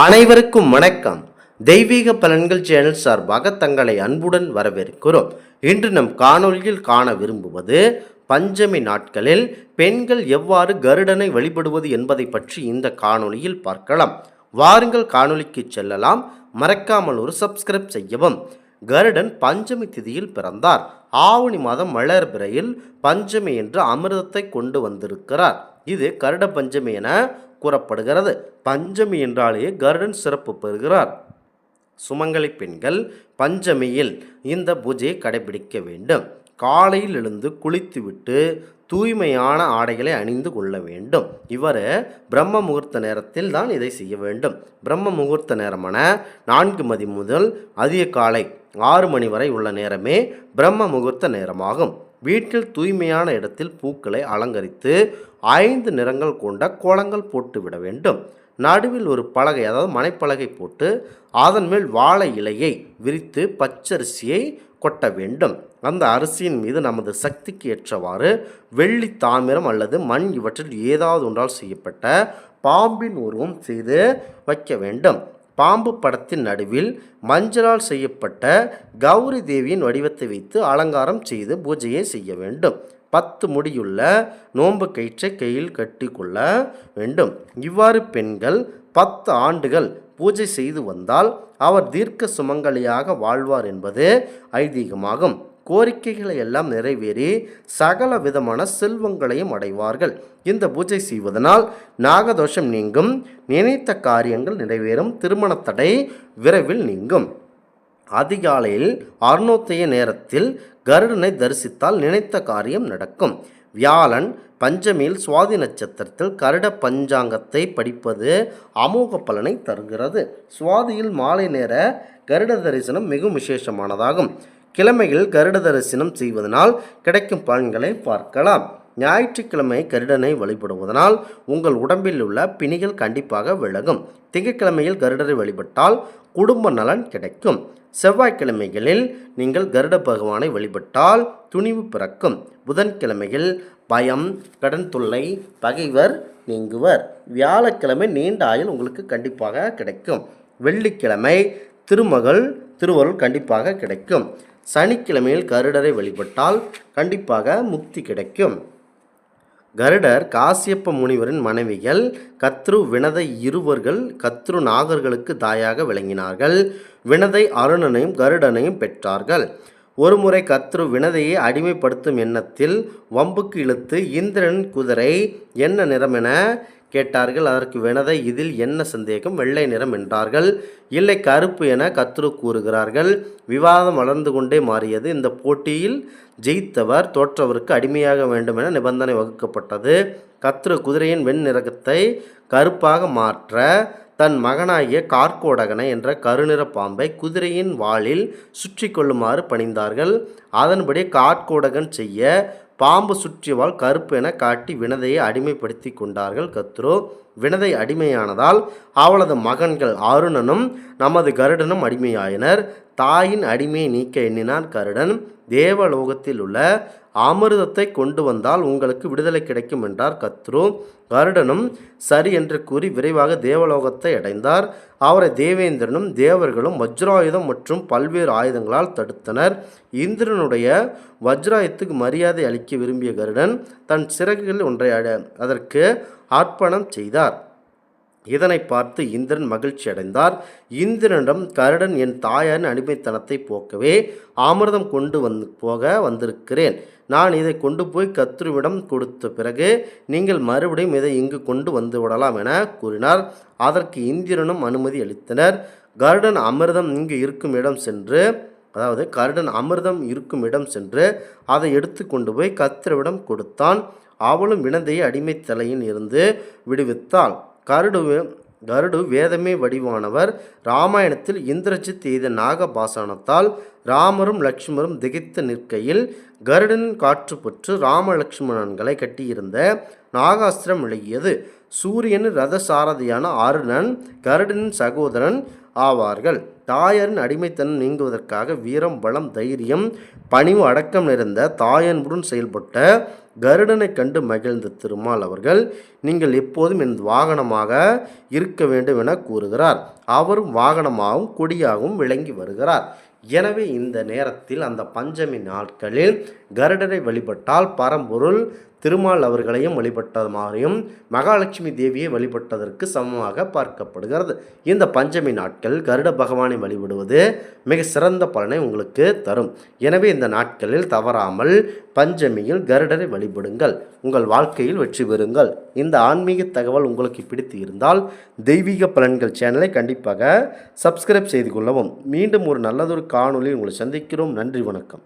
அனைவருக்கும் வணக்கம். தெய்வீக பலன்கள் சேனல் சார்பாக தங்களை அன்புடன் வரவேற்கிறோம். இன்று நம் காணொலியில் காண விரும்புவது பஞ்சமி நாட்களில் பெண்கள் எவ்வாறு கருடனை வழிபடுவது என்பதை பற்றி இந்த காணொலியில் பார்க்கலாம். வாருங்கள் காணொலிக்கு செல்லலாம். மறக்காமல் ஒரு சப்ஸ்கிரைப் செய்யவும். கருடன் பஞ்சமி திதியில் பிறந்தார். ஆவணி மாதம் மலர்பிறையில் பஞ்சமி என்று அமிர்தத்தை கொண்டு வந்திருக்கிறார். இது கருட பஞ்சமி என கூறப்படுகிறது. பஞ்சமி என்றாலேயே கருடன் சிறப்பு பெறுகிறார். சுமங்கலி பெண்கள் பஞ்சமியில் இந்த பூஜையை கடைபிடிக்க வேண்டும். காலையில் எழுந்து குளித்துவிட்டு தூய்மையான ஆடைகளை அணிந்து கொள்ள வேண்டும். இவர் பிரம்ம முகூர்த்த நேரத்தில் தான் இதை செய்ய வேண்டும். பிரம்ம முகூர்த்த நேரமான நான்கு மதி முதல் அதிக காலை ஆறு மணி வரை உள்ள நேரமே பிரம்ம முகூர்த்த நேரமாகும். வீட்டில் தூய்மையான இடத்தில் பூக்களை அலங்கரித்து ஐந்து நிறங்கள் கொண்ட கோலங்கள் போட்டு விட வேண்டும். நடுவில் ஒரு பலகை அதாவது மனைப்பலகை போட்டு அதன் மேல் வாழை இலையை விரித்து பச்சரிசியை கொட்ட வேண்டும். அந்த அரிசியின் மீது நமது சக்திக்கு ஏற்றவாறு வெள்ளி தாமிரம் அல்லது மண் இவற்றில் ஏதாவது ஒன்றால் செய்யப்பட்ட பாம்பின் உருவம் செய்து வைக்க வேண்டும். பாம்பு படத்தின் நடுவில் மஞ்சளால் செய்யப்பட்ட கௌரி தேவியின் வடிவத்தை வைத்து அலங்காரம் செய்து பூஜையை செய்ய வேண்டும். பத்து முடியுள்ள நோன்பு கயிற்றை கையில் கட்டி கொள்ள வேண்டும். இவ்வாறு பெண்கள் பத்து ஆண்டுகள் பூஜை செய்து வந்தால் அவர் தீர்க்க சுமங்கலியாக வாழ்வார் என்பது ஐதீகமாகும். கோரிக்கைகளை எல்லாம் நிறைவேறி சகல விதமான செல்வங்களையும் அடைவார்கள். இந்த பூஜை செய்வதனால் நாகதோஷம் நீங்கும் நினைத்த காரியங்கள் நிறைவேறும் திருமண தடை விரைவில் நீங்கும். அதிகாலையில் அறுநூத்தைய நேரத்தில் கருடனை தரிசித்தால் நினைத்த காரியம் நடக்கும். வியாழன் பஞ்சமியில் சுவாதி நட்சத்திரத்தில் கருட பஞ்சாங்கத்தை படிப்பது அமோக பலனை தருகிறது. சுவாதியில் மாலை நேர கருட தரிசனம் மிகவும் விசேஷமானதாகும். கிழமையில் கருட தரிசனம் செய்வதனால் கிடைக்கும் பலன்களை பார்க்கலாம். ஞாயிற்றுக்கிழமை கருடனை வழிபடுவதனால் உங்கள் உடம்பில் உள்ள பிணிகள் கண்டிப்பாக விலகும். திங்கட்கிழமையில் கருடரை வழிபட்டால் குடும்ப நலன் கிடைக்கும். செவ்வாய்க்கிழமைகளில் நீங்கள் கருட பகவானை வழிபட்டால் துணிவு பிறக்கும். புதன்கிழமையில் பயம் கடன் தொல்லை பகைவர் நீங்குவர். வியாழக்கிழமை நீண்ட ஆயுள் உங்களுக்கு கண்டிப்பாக கிடைக்கும். வெள்ளிக்கிழமை திருமகள் திருவருள் கண்டிப்பாக கிடைக்கும். சனிக்கிழமையில் கருடரை வழிபட்டால் கண்டிப்பாக முக்தி கிடைக்கும். கருடர் காசியப்ப முனிவரின் மனைவிகள் கத்ரு வினதை இருவர்கள் கத்ரு நாகர்களுக்கு தாயாக விளங்கினார்கள். வினதை அருணனையும் கருடனையும் பெற்றார்கள். ஒருமுறை கத்ரு வினதையை அடிமைப்படுத்தும் எண்ணத்தில் வம்புக்கு இழுத்து இந்திரன் குதிரை என்ன நிறம் என கேட்டார்கள் அதற்கு வினதை இதில் என்ன சந்தேகம்? வெள்ளை நிறம் என்றார்கள். இல்லை கருப்பு என கத்ரு கூறுகிறார்கள். விவாதம் வளர்ந்து கொண்டே மாறியது. இந்த போட்டியில் ஜெயித்தவர் தோற்றவருக்கு அடிமையாக வேண்டும் என நிபந்தனை வகுக்கப்பட்டது. கத்ரு குதிரையின் வெண் நிறத்தை கருப்பாக மாற்ற தன் மகனாகிய கார்கோடகனை என்ற கருநிற பாம்பை குதிரையின் வாளில் சுற்றி கொள்ளுமாறு பணிந்தார்கள். அதன்படி கார்கோடகன் செய்ய பாம்பு சுற்றியவாள் கருப்பு என காட்டி வினதையை அடிமைப்படுத்தி கொண்டார்கள். கத்ரோ வினதை அடிமையானதால் அவளது மகன்கள் அருணனும் நமது கருடனும் அடிமையாயினர். தாயின் அடிமையை நீக்க எண்ணினான் கருடன். தேவலோகத்தில் உள்ள அமிர்தத்தை கொண்டு வந்தால் உங்களுக்கு விடுதலை கிடைக்கும் என்றார் கத்ரு. கருடனும் சரி என்று கூறி விரைவாக தேவலோகத்தை அடைந்தார். அவரை தேவேந்திரனும் தேவர்களும் வஜ்ராயுதம் மற்றும் பல்வேறு ஆயுதங்களால் தடுத்தனர். இந்திரனுடைய வஜ்ராயுத்துக்கு மரியாதை அளிக்க விரும்பிய கருடன் தன் சிறகுகளில் ஒன்றை அட அதற்கு அர்ப்பணம் செய்தார். இதனை பார்த்து இந்திரன் மகிழ்ச்சி அடைந்தார். இந்திரனிடம் கருடன் என் தாயாரின் அடிமைத்தனத்தை போக்கவே அமிர்தம் கொண்டு வந்து போக வந்திருக்கிறேன். நான் இதை கொண்டு போய் கத்ருவிடம் கொடுத்த பிறகு நீங்கள் மறுபடியும் இதை இங்கு கொண்டு வந்து விடலாம் என கூறினார். அதற்கு இந்திரனும் அனுமதி அளித்தனர். கருடன் அமிர்தம் இங்கு இருக்கும் இடம் சென்று அதாவது கருடன் அமிர்தம் இருக்கும் இடம் சென்று அதை எடுத்து கொண்டு போய் கத்ருவிடம் கொடுத்தான். அவளும் வினதையை அடிமை தலையில் இருந்து விடுவித்தாள். கருடு கருடு வேதமே வடிவானவர். ராமாயணத்தில் இந்திரஜித் எய்த நாகபாசனத்தால் ராமரும் லக்ஷ்மரும் திகைத்து நிற்கையில் கருடனின் காற்று பெற்று ராம லக்ஷ்மணன்களை கட்டியிருந்த நாகாஸ்திரம் விலகியது. சூரியன் ரத சாரதியான அருணன் கருடனின் சகோதரன் ஆவார்கள். தாயரின் அடிமைத்தனம் நீங்குவதற்காக வீரம் பலம் தைரியம் பணிவு அடக்கம் நிறைந்த தாயன்புடன் செயல்பட்ட கருடனை கண்டு மகிழ்ந்த திருமால் அவர்கள் நீங்கள் எப்போதும் என் வாகனமாக இருக்க வேண்டும் என கூறுகிறார். அவரும் வாகனமாகவும் கொடியாகவும் விளங்கி வருகிறார். எனவே இந்த நேரத்தில் அந்த பஞ்சமி நாட்களில் கருடரை வழிபட்டால் பரம்பொருள் திருமால் அவர்களையும் வழிபட்டது மாதிரியும் மகாலட்சுமி தேவியை வழிபட்டதற்கு சமமாக பார்க்கப்படுகிறது. இந்த பஞ்சமி நாட்கள் கருட பகவானை வழிபடுவது மிக சிறந்த பலனை உங்களுக்கு தரும். எனவே இந்த நாட்களில் தவறாமல் பஞ்சமியில் கருடரை வழிபடுங்கள். உங்கள் வாழ்க்கையில் வெற்றி பெறுங்கள். இந்த ஆன்மீக தகவல் உங்களுக்கு பிடித்து இருந்தால் தெய்வீக பலன்கள் சேனலை கண்டிப்பாக சப்ஸ்கிரைப் செய்து கொள்ளவும். மீண்டும் ஒரு நல்லதொரு காணொலி உங்களை சந்திக்கிறோம். நன்றி வணக்கம்.